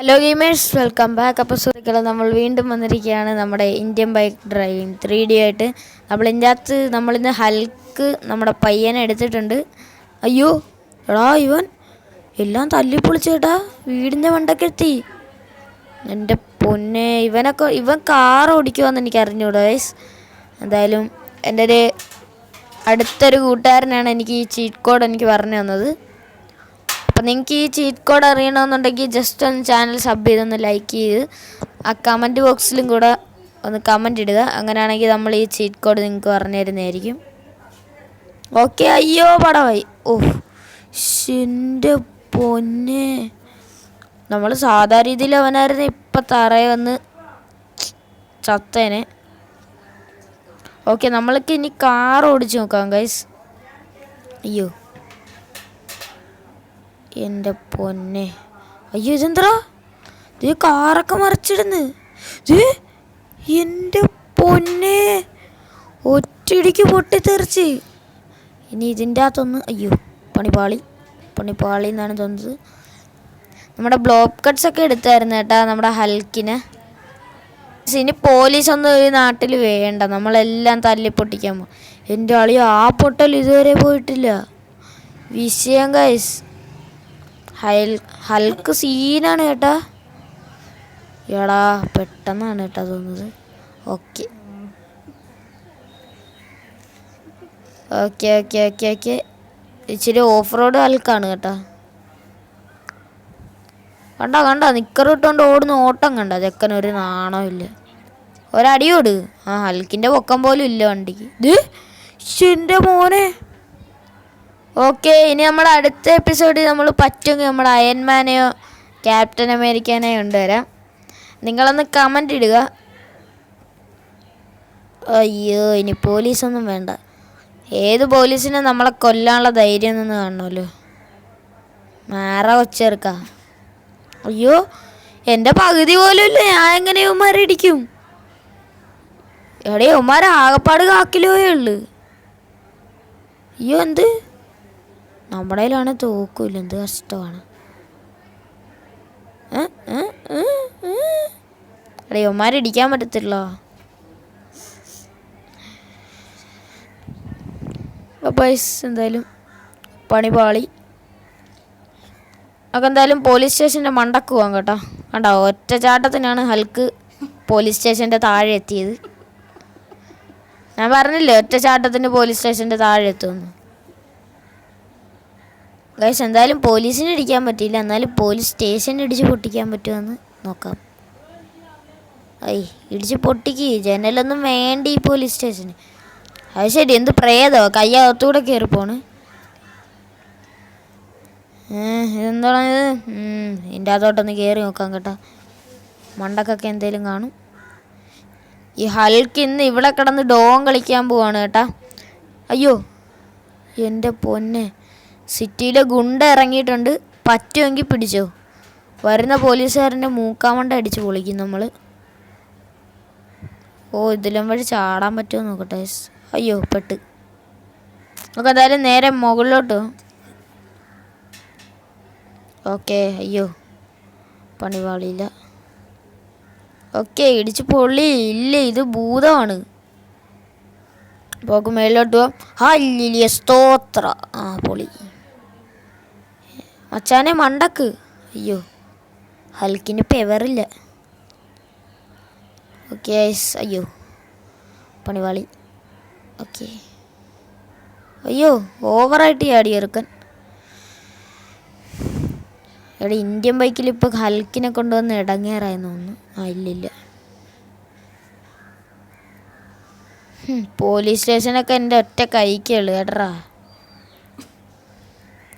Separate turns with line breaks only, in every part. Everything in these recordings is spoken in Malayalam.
ഹലോ ഗെയിമേഴ്സ് വെൽക്കം ബാക്ക് അപ്പോൾ സുഹൃത്തുക്കളെ നമ്മൾ വീണ്ടും വന്നിരിക്കുകയാണ് നമ്മുടെ Indian bike driving three D ആയിട്ട്. നമ്മൾ ഇതിന്റെ അകത്ത് നമ്മളിന്ന് ഹൽക്ക് നമ്മുടെ പയ്യനെ എടുത്തിട്ടുണ്ട്. അയ്യോ എടാ ഇവൻ എല്ലാം തല്ലിപ്പൊളിച്ചേട്ടാ. വീടിന്റെ വണ്ടൊക്കെ എത്തി. എന്റെ പൊന്നെ ഇവനൊക്കെ ഇവൻ കാർ ഓടിക്കുമെന്ന് എനിക്ക് അറിഞ്ഞൂടാ വയസ് എന്തായാലും എന്റെ ഒരു അടുത്തൊരു കൂട്ടുകാരനാണ് എനിക്ക് ഈ ചീറ്റ് കോഡ് എനിക്ക് പറഞ്ഞു തന്നത്. അപ്പം നിങ്ങൾക്ക് ഈ ചീറ്റ് കോഡ് അറിയണമെന്നുണ്ടെങ്കിൽ ജസ്റ്റ് ഒന്ന് ചാനൽ സബ് ചെയ്തൊന്ന് ലൈക്ക് ചെയ്ത് ആ കമന്റ് ബോക്സിലും കൂടെ ഒന്ന് കമന്റ് ഇടുക. അങ്ങനെയാണെങ്കിൽ നമ്മൾ ഈ ചീറ്റ് കോഡ് നിങ്ങൾക്ക് പറഞ്ഞു തരുന്നതായിരിക്കും. ഓക്കെ അയ്യോ പടമായി ഓ ഷിന്റെ പൊന്നെ. നമ്മൾ സാധാ രീതിയിൽ അവനായിരുന്നു ഇപ്പം തറയെ വന്ന് ചത്തേനെ. ഓക്കെ നമ്മൾക്ക് ഇനി കാർ ഓടിച്ച് നോക്കാം ഗൈസ് അയ്യോ. എന്റെ പൊന്നെ. അയ്യോ ഇതെന്തടാ? ഇത് കാറൊക്കെ മറിച്ചിടുന്ന്. ഇത് എന്റെ പൊന്നെ. ഒറ്റയിടിക്ക് പൊട്ടിത്തെറിച്ച്. ഇനി ഇതിന്റെ അകത്തൊന്ന് അയ്യോ പണിപ്പാളി. പണിപ്പാളി എന്നാണ് തോന്നുന്നത്. നമ്മുടെ ബ്ലോക്ക് കട്ട്സ് ഒക്കെ എടുത്തായിരുന്നു കേട്ടാ നമ്മുടെ ഹൽക്കിന്. ഇനി പോലീസൊന്നും ഒരു നാട്ടിൽ വേണ്ട. നമ്മളെല്ലാം തല്ലി പൊട്ടിക്കാൻ പോകും എന്റെ ആളിയോ ആ പൊട്ടൽ ഇതുവരെ പോയിട്ടില്ല. വിഷയം ഗൈസ് ഹൽ ഹൽക്ക് സീനാണ് കേട്ടാ. എടാ പെട്ടെന്നാണ് കേട്ടാ തോന്നുന്നത്. Okay. Okay okay okay okay. ഇച്ചിരി ഓഫ് റോഡ് ഹൽക്കാണ് കേട്ടാ. കണ്ട കണ്ട നിക്കർ ഇട്ടുകൊണ്ട് ഓടുന്ന ഓട്ടം കണ്ട. ചെക്കൻ ഒരു നാണോ ഇല്ല. ഒരടിയോട് ആ ഹൽക്കിന്റെ പൊക്കം പോലും ഇല്ല വണ്ടിക്ക്. ഇത് എന്റെ മോനെ. ഓക്കെ ഇനി നമ്മുടെ അടുത്ത എപ്പിസോഡിൽ നമ്മൾ പറ്റുമെങ്കിൽ നമ്മുടെ അയൺമാനെയോ ക്യാപ്റ്റൻ അമേരിക്കാനെയോ കൊണ്ടുവരാം. നിങ്ങളൊന്ന് കമന്റ് ഇടുക. അയ്യോ ഇനി പോലീസൊന്നും വേണ്ട. ഏത് പോലീസിനെ നമ്മളെ കൊല്ലാനുള്ള ധൈര്യം നിന്ന് കാണണമല്ലോ. മാറ കൊച്ചേർക്ക. അയ്യോ എന്റെ പകുതി പോലും ഇല്ല. ഞാൻ എങ്ങനെ ഉമ്മാരടിക്കും എവിടെ എടേ കാക്കിലോയുള്ളു അയ്യോ എന്ത്? നമ്മുടെ കയ്യിലാണ് തോക്കൂല എന്ത് കഷ്ടമാണ്. ഇടിക്കാൻ പറ്റത്തില്ല പൈസ എന്തായാലും പണിപാളി പാളി. നമുക്ക് എന്തായാലും പോലീസ് സ്റ്റേഷന്റെ മണ്ടക്ക് പോകാം കേട്ടോ. കണ്ടോ ഒറ്റച്ചാട്ടത്തിനാണ് ഹൽക്ക് പോലീസ് സ്റ്റേഷന്റെ താഴെ എത്തിയത്. ഞാൻ പറഞ്ഞില്ലേ ഒറ്റച്ചാട്ടത്തിന് പോലീസ് സ്റ്റേഷന്റെ താഴെ എത്തുമെന്ന്. ഗൈസ് എന്തായാലും പോലീസിനെ ഇടിക്കാൻ പറ്റിയില്ല. എന്നാലും പോലീസ് സ്റ്റേഷൻ ഇടിച്ച് പൊട്ടിക്കാൻ പറ്റുമെന്ന് നോക്കാം. ഐ ഇടിച്ച് പൊട്ടിക്ക്. ജനലൊന്നും വേണ്ട ഈ പോലീസ് സ്റ്റേഷന്. അത് ശരി എന്ത് പ്രേതോ? കയ്യകത്തൂടെ കയറി പോണ്. ഇതെന്താണ് ഇത്? ഇതിന്റെ അകത്തോട്ടൊന്ന് കയറി നോക്കാം കേട്ടോ. മണ്ടക്കൊക്കെ എന്തേലും കാണും. ഈ ഹൽക്ക് ഇന്ന് ഇവിടെ കിടന്ന് ഡോം കളിക്കാൻ പോവാണ് കേട്ടാ. അയ്യോ എന്റെ പൊന്നെ. സിറ്റിയിലെ ഗുണ്ട ഇറങ്ങിയിട്ടുണ്ട്. പറ്റുമെങ്കിൽ പിടിച്ചോ. വരുന്ന പോലീസുകാരന്റെ മൂക്കാമണ്ട അടിച്ച് പൊളിക്കും നമ്മൾ ഓ ഇതിലും വഴി ചാടാൻ പറ്റുമോ നോക്കട്ടെ. അയ്യോ പെട്ട്. നമുക്ക് എന്തായാലും നേരെ മുകളിലോട്ട്. ഓക്കെ അയ്യോ. പണിപാളിയില്ല ഓക്കെ ഇടിച്ച് പൊള്ളി. ഇല്ല ഇത് ഭൂതമാണ്. പോക്ക് മേളിലോട്ട് പോവാം. ഹല്ലിയ സ്തോത്ര. ആ പൊളി. മച്ചാനെ മണ്ടക്ക്. അയ്യോ ഹൽക്കിന് പെവറില്ല. ഓക്കെ ഐസ് അയ്യോ പണിവാളി. ഓക്കെ. അയ്യോ ഓവറായിട്ട് ചാടി ഇറക്കൻ ഇവിടെ ഇന്ത്യൻ ബൈക്കിൽ ഇപ്പോൾ ഹൽക്കിനെ കൊണ്ടുവന്ന് ഇടങ്ങേറായെന്ന് തോന്നുന്നു. ആ ഇല്ലില്ല. പോലീസ് സ്റ്റേഷനൊക്കെ എന്റെ ഒറ്റ കൈക്കുള്ളൂ കേട്ടറാ.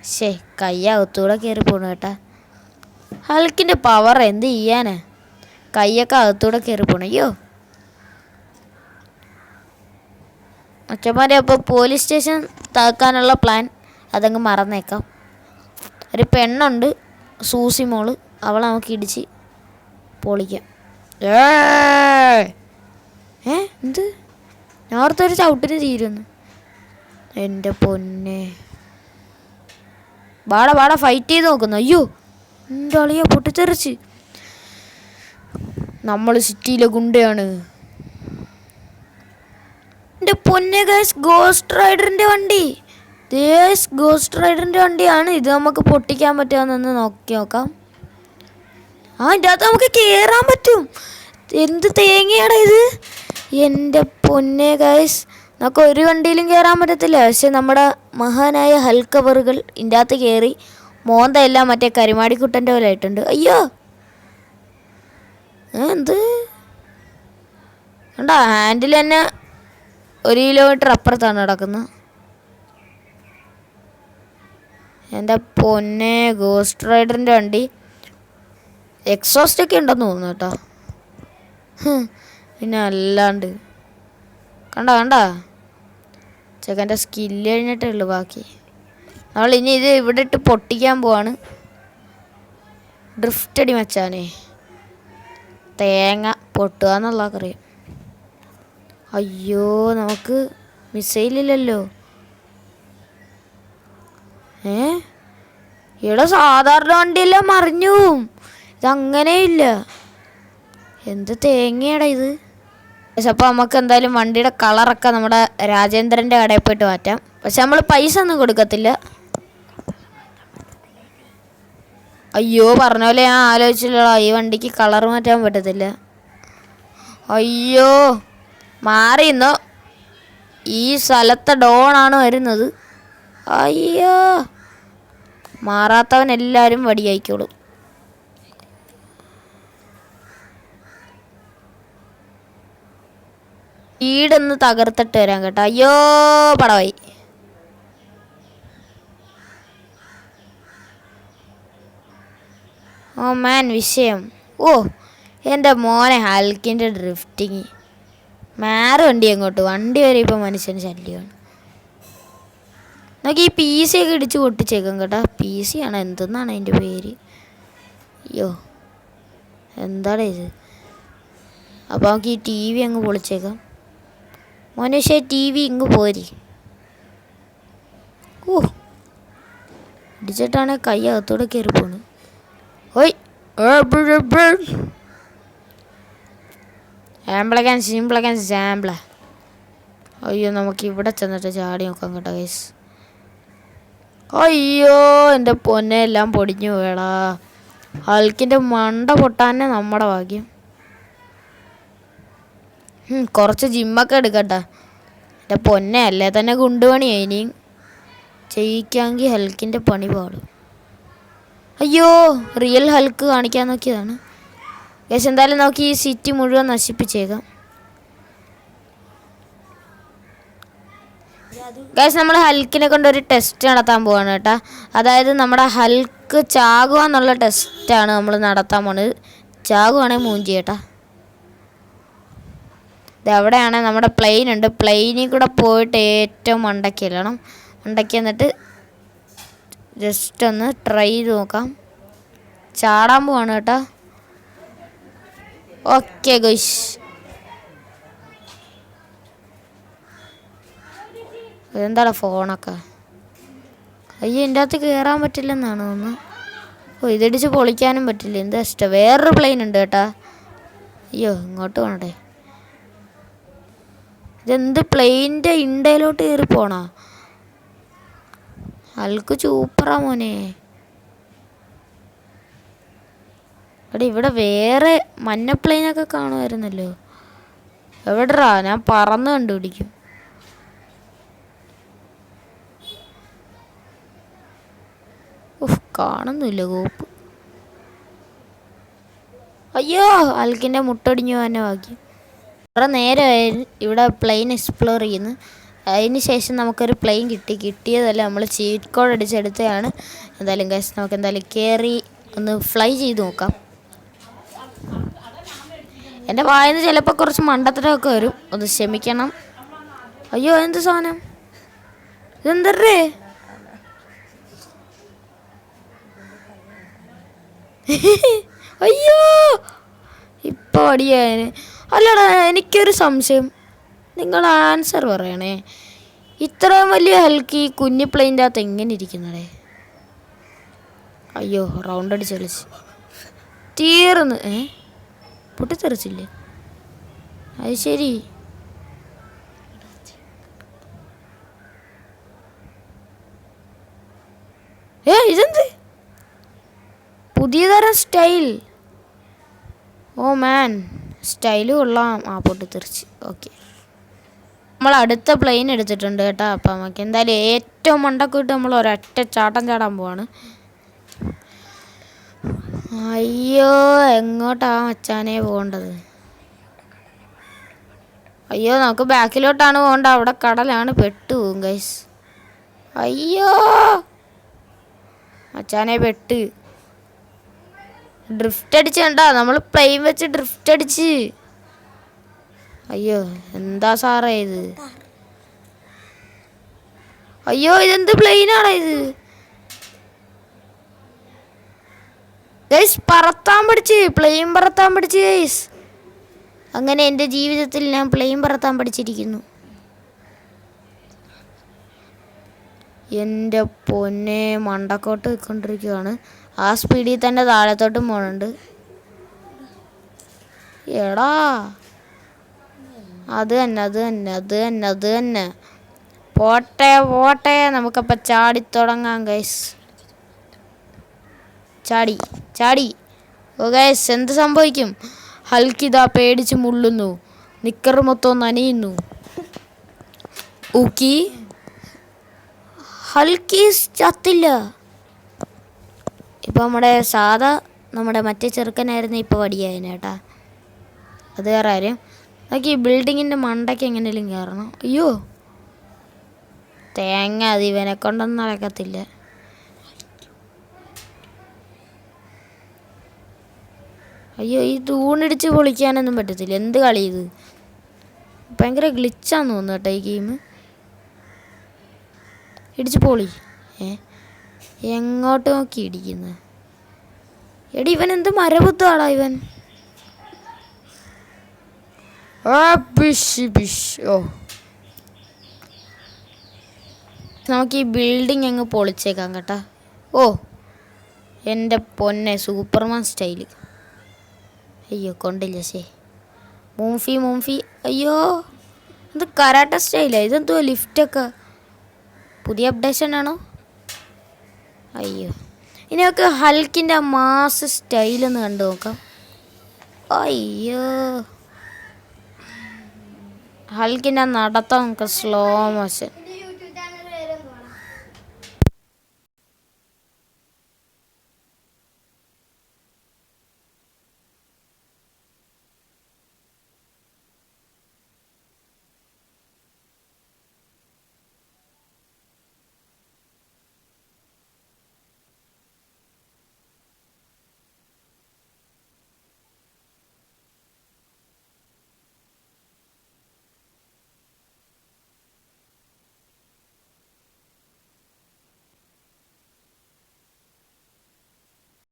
ശേ കയ്യകത്തൂടെ കയറി പോണു കേട്ടാ. ഹൽക്കിന്റെ പവർ എന്ത് ചെയ്യാനാ? കൈയൊക്കെ അകത്തൂടെ കയറി പോണു. അയ്യോ. അച്ഛന്മാരെ അപ്പോൾ പോലീസ് സ്റ്റേഷൻ താക്കാനുള്ള പ്ലാൻ അതങ്ങ് മറന്നേക്കാം. ഒരു പെണ്ണുണ്ട് സൂസി മോൾ. അവളെ നമുക്ക് ഇടിച്ച് പൊളിക്കാം. ഏ? എന്ത്? ഞാൻ ഓർത്തൊരു ചവിട്ടിന് തീരുന്നു. എന്റെ പൊന്നെ. ബാട ബാട ഫൈറ്റ് ചെയ്ത് നോക്കുന്നു. അയ്യോ എന്റെ അളിയ പൊട്ടിത്തെറിച്ച്? നമ്മൾ സിറ്റിയിലെ ഗുണ്ടയാണ്. എന്റെ പൊന്നെ ഗൈസ് ഗോസ്റ്റ് റൈഡറിന്റെ വണ്ടി. ദേസ് ഗോസ്റ്റ് റൈഡറിന്റെ വണ്ടിയാണ്. ഇത് നമുക്ക് പൊട്ടിക്കാൻ പറ്റുമെന്നൊന്ന് നോക്കി നോക്കാം. ആ ഇതിന്റെ അകത്ത് നമുക്ക് കയറാൻ പറ്റും. എന്ത് തേങ്ങയാണ് ഇത്? എന്റെ പൊന്നെ ഗൈസ് നമുക്ക് ഒരു വണ്ടിയിലും കയറാൻ പറ്റത്തില്ല. പക്ഷെ നമ്മുടെ മഹാനായ ഹൽക്കവറുകൾ ഇതിന്റെ അകത്ത് കയറി മോന്തയെല്ലാം മറ്റേ കരിമാടിക്കുട്ടന്റെ പോലെ ആയിട്ടുണ്ട്. അയ്യോ! എന്ത്? കണ്ടോ ഹാൻഡിൽ തന്നെ ഒരു കിലോമീറ്റർ അപ്പുറത്താണ് നടക്കുന്നത്. എന്റെ പൊന്നെ ഗോസ്റ്റ് റൈഡറിന്റെ വണ്ടി എക്സോസ്റ്റ് ഒക്കെ ഉണ്ടെന്ന് തോന്നുന്നു കേട്ടോ. പിന്നെ അല്ലാണ്ട്. കണ്ട കണ്ട? ചെക്കന്റെ സ്കില്ല് കഴിഞ്ഞിട്ടേ ഉള്ളു ബാക്കി. നമ്മൾ ഇനി ഇത് ഇവിടെ ഇട്ട് പൊട്ടിക്കാൻ പോവാണ്. ഡ്രിഫ്റ്റ് അടി മച്ചാനേ. തേങ്ങ പൊട്ടുക എന്നുള്ളതൊക്കെ അറിയാം അയ്യോ നമുക്ക് മിസൈലില്ലല്ലോ ഏ? ഇവിടെ സാധാരണ വണ്ടിയെല്ലാം മറിഞ്ഞു. ഇതങ്ങനെയില്ല. എന്ത് തേങ്ങയാടാ ഇത്? പക്ഷെ അപ്പോൾ നമുക്ക് എന്തായാലും വണ്ടിയുടെ കളറൊക്കെ നമ്മുടെ രാജേന്ദ്രന്റെ കടയിൽ പോയിട്ട് മാറ്റാം. പക്ഷെ നമ്മൾ പൈസ ഒന്നും കൊടുക്കത്തില്ല. അയ്യോ പറഞ്ഞ പോലെ ഞാൻ ആലോചിച്ചില്ലടാ ഈ വണ്ടിക്ക് കളർ മാറ്റാൻ പറ്റത്തില്ല. അയ്യോ മാറിയെന്നോ ഈ സ്ഥലത്തെ ഡോണാണ് വരുന്നത്. അയ്യോ മാറാത്തവൻ എല്ലാവരും വടിയായിക്കോളും. വീടൊന്ന് തകർത്തിട്ട് വരാൻ കേട്ടോ. അയ്യോ പടവായി. ഓ മാൻ വിഷയം. ഓ എന്റെ മോനെ ഹൽക്കിന്റെ ഡ്രിഫ്റ്റിങ്. മാറി വണ്ടി അങ്ങോട്ട് വണ്ടി വരെ ഇപ്പം മനുഷ്യന് ശല്യമാണ്. നമുക്ക് ഈ പി സി ഒക്കെ ഇടിച്ച് പൊട്ടിച്ചേക്കാം കേട്ടോ. പി സി ആണ് എന്തെന്നാണ് അതിന്റെ പേര്? അയ്യോ എന്താണ് ഇത്? അപ്പോൾ നമുക്ക് ഈ ടി വി അങ്ങ് പൊളിച്ചേക്കാം. മനുഷ്യ ടി വി ഇങ്ങ് പോരി. ഓ ഇടിച്ചിട്ടാണ് കൈ അകത്തോടെ കയറി പോണ്. ഓയ് ആംബ്ലക്കാൻ സിംപ്ലക്കാൻ സാമ്പിള അയ്യോ നമുക്ക് ഇവിടെ ചെന്നിട്ട് ചാടി നോക്കാം കേട്ടോ ഗൈസ് അയ്യോ എന്റെ പൊന്നെ എല്ലാം പൊടിഞ്ഞു വേടാ ഹൽക്കിന്റെ മണ്ട പൊട്ടാനെ നമ്മുടെ ഭാഗ്യം. കുറച്ച് ജിമ്മൊക്കെ എടുക്കട്ടെ. എന്റെ പൊന്നെ അല്ലേ തന്നെ ഗുണ്ടുപണിയായി ഇനിയും ചെയ്യിക്കാമെങ്കിൽ ഹൽക്കിന്റെ പണി പാടും. അയ്യോ റിയൽ ഹൽക്ക് കാണിക്കാൻ നോക്കിയതാണ്. ഗൈസ് എന്തായാലും നോക്കി ഈ സിറ്റി മുഴുവൻ നശിപ്പിച്ചേക്കാം. ഗൈസ് നമ്മൾ ഹൽക്കിനെ കൊണ്ട് ഒരു ടെസ്റ്റ് നടത്താൻ പോവാണ് കേട്ടോ. അതായത് നമ്മുടെ ഹൽക്ക് ചാകുക എന്നുള്ള ടെസ്റ്റാണ് നമ്മൾ നടത്താൻ പോണത്. ചാകുവാണെങ്കിൽ മൂഞ്ചി കേട്ടാ. ഇതെവിടെയാണ് നമ്മുടെ പ്ലെയിൻ ഉണ്ട്. പ്ലെയിനിൽ കൂടെ പോയിട്ട് ഏറ്റവും മണ്ടയ്ക്ക് ഇല്ലണം മണ്ടയ്ക്ക് എന്നിട്ട് ജസ്റ്റ് ഒന്ന് ട്രൈ ചെയ്ത് നോക്കാം. ചാടാൻ പോവാണ് കേട്ടോ. ഓക്കെ ഗുഷ് എന്താണ് ഫോണൊക്കെ അയ്യോ എന്റെ അകത്ത് കയറാൻ പറ്റില്ലെന്നാണ് ഒന്ന് ഓ ഇതടിച്ച് പൊളിക്കാനും പറ്റില്ല. എന്താ ഇഷ്ടം? വേറൊരു പ്ലെയിൻ ഉണ്ട് കേട്ടാ. അയ്യോ ഇങ്ങോട്ട് വേണ്ടേ ഇതെന്ത് പ്ലെയിന്റെ ഇണ്ടയിലോട്ട് കയറി പോണോ? അൽക്ക് ചൂപ്പറാ മോനെ. എടാ ഇവിടെ വേറെ മഞ്ഞ പ്ലെയിനൊക്കെ കാണുമായിരുന്നല്ലോ. എവിടെടാ? ഞാൻ പറന്ന് കണ്ടുപിടിക്കും. ഉഫ് കാണുന്നില്ല കോപ്പ്. അയ്യോ അൽക്കിന്റെ മുട്ടടിഞ്ഞു തന്നെ ബാക്കി. കുറേ നേരമായി ഇവിടെ പ്ലെയിൻ എക്സ്പ്ലോർ ചെയ്യുന്നു. അതിന് ശേഷം നമുക്കൊരു പ്ലെയിൻ കിട്ടി. കിട്ടിയതല്ല നമ്മൾ ചീറ്റ് കോഡ് അടിച്ചെടുത്തതാണ്. എന്തായാലും ഗൈസ് നമുക്ക് എന്തായാലും കയറി ഒന്ന് ഫ്ലൈ ചെയ്ത് നോക്കാം. എന്റെ വായന ചിലപ്പോൾ കുറച്ച് മണ്ടത്തരമൊക്കെ വരും. ഒന്ന് ക്ഷമിക്കണം. അയ്യോ എന്ത് സാധനം? ഇതെന്തേ അയ്യോ! ഇപ്പൊ അടിയാന് അല്ലടാ എനിക്കൊരു സംശയം. നിങ്ങൾ ആൻസർ പറയണേ. ഇത്രയും വലിയ ഹൽക്ക് ഈ കുഞ്ഞു പ്ലെയിന്റെ അകത്ത് എങ്ങനെ ഇരിക്കുന്നടേ? അയ്യോ റൗണ്ട് അടിച്ച് കളിച്ച്. തീർന്ന്. ഏ? പൊട്ടിത്തെറിച്ചില്ലേ? അത് ശരി. ഏ ഇതെന്ത്? പുതിയ തരം സ്റ്റൈൽ. ഓ മാൻ സ്റ്റൈൽ കൊള്ളാം ആ പൊട്ടി തെറിച്ച്. ഓക്കെ നമ്മൾ അടുത്ത പ്ലെയിൻ എടുത്തിട്ടുണ്ട് കേട്ടോ അപ്പം നമുക്ക് എന്തായാലും ഏറ്റവും മണ്ടക്ക് വിട്ട് നമ്മൾ ഒരൊറ്റ ചാട്ടം ചാടാൻ പോവാണ്. അയ്യോ എങ്ങോട്ടാ മച്ചാനെ പോകേണ്ടത്? അയ്യോ നമുക്ക് ബാക്കിലോട്ടാണ് പോകേണ്ടത്. അവിടെ കടലാണ് പെട്ടു പോകും ഗൈസ് അയ്യോ! മച്ചാനെ പെട്ട്. ഡ്രിഫ്റ്റ് അടിച്ച് വേണ്ട നമ്മൾ പ്ലെയിൻ വെച്ച് ഡ്രിഫ്റ്റ് അടിച്ച്. അയ്യോ എന്താ സാറേ ഇത്? അയ്യോ ഇതെന്ത് പ്ലെയിനാണ് ഇത്? ഗൈസ് പറത്താൻ പഠിച്ച്. പ്ലെയിൻ പറത്താൻ പഠിച്ച് ഗൈസ് അങ്ങനെ എന്റെ ജീവിതത്തിൽ ഞാൻ പ്ലെയിൻ പറത്താൻ പഠിച്ചിരിക്കുന്നു. എന്റെ പൊന്നെ മണ്ടക്കോട്ട് നിൽക്കൊണ്ടിരിക്കുകയാണ് ആ സ്പീഡിൽ തന്നെ താഴത്തോട്ട് പോണുണ്ട് എടാ. അത് തന്നെ അത് തന്നെ അത് തന്നെ അത് തന്നെ. പോട്ടെ പോട്ടെ. നമുക്കപ്പോൾ ചാടിത്തുടങ്ങാം ഗൈസ് ചാടി ചാടി. ഓ ഗൈസ് എന്ത് സംഭവിക്കും? ഹൽക്കിതാ പേടിച്ച് മുള്ളുന്നു. നിക്കർ മൊത്തം നനയുന്നു ഊക്കി. ഹൽക്കീസ് ചത്തില്ല. ഇപ്പം നമ്മുടെ സാധാ നമ്മുടെ മറ്റേ ചെറുക്കനായിരുന്നു ഇപ്പോൾ വടിയായതിന് കേട്ടാ. അത് വേറെ കാര്യം. ഈ ബിൽഡിങ്ങിന്റെ മണ്ടയ്ക്ക് എങ്ങനെയും കയറണം അയ്യോ. തേങ്ങ അത് ഇവനെ കൊണ്ടൊന്നും നടക്കത്തില്ല. അയ്യോ ഈ തൂണിടിച്ച് പൊളിക്കാനൊന്നും പറ്റത്തില്ല. എന്ത് കളി ഇത്? ഭയങ്കര ഗ്ലിച്ചാന്ന് തോന്നുന്നു കേട്ടോ ഈ ഗെയിം ഇടിച്ച് പൊളി. ഏ? എങ്ങോട്ട് നോക്കി ഇടിക്കുന്നത് എടി ഇവൻ എന്ത് മരപുത്താളാ ഇവൻ? ആ പിഷ് പിഷ് ഓ. നമുക്ക് ഈ ബിൽഡിംഗ് അങ്ങ് പൊളിച്ചേക്കാം കേട്ടാ. ഓ എന്റെ പൊന്നെ സൂപ്പർമാൻ സ്റ്റൈൽ. അയ്യോ കൊണ്ടില്ല ശേ മൂംഫി മൂംഫി. അയ്യോ ഇത് കരാട്ട സ്റ്റൈലാണ് ഇതെന്തുവാ ലിഫ്റ്റൊക്കെ? പുതിയ അപ്ഡേഷൻ ആണോ? അയ്യോ. ഇനിയൊക്കെ നമുക്ക് ഹൽക്കിന്റെ മാസ് സ്റ്റൈലൊന്ന് കണ്ടു നോക്കാം. അയ്യോ. ഹൽക്കിന്റെ നടത്തം നമുക്ക് സ്ലോ മോഷൻ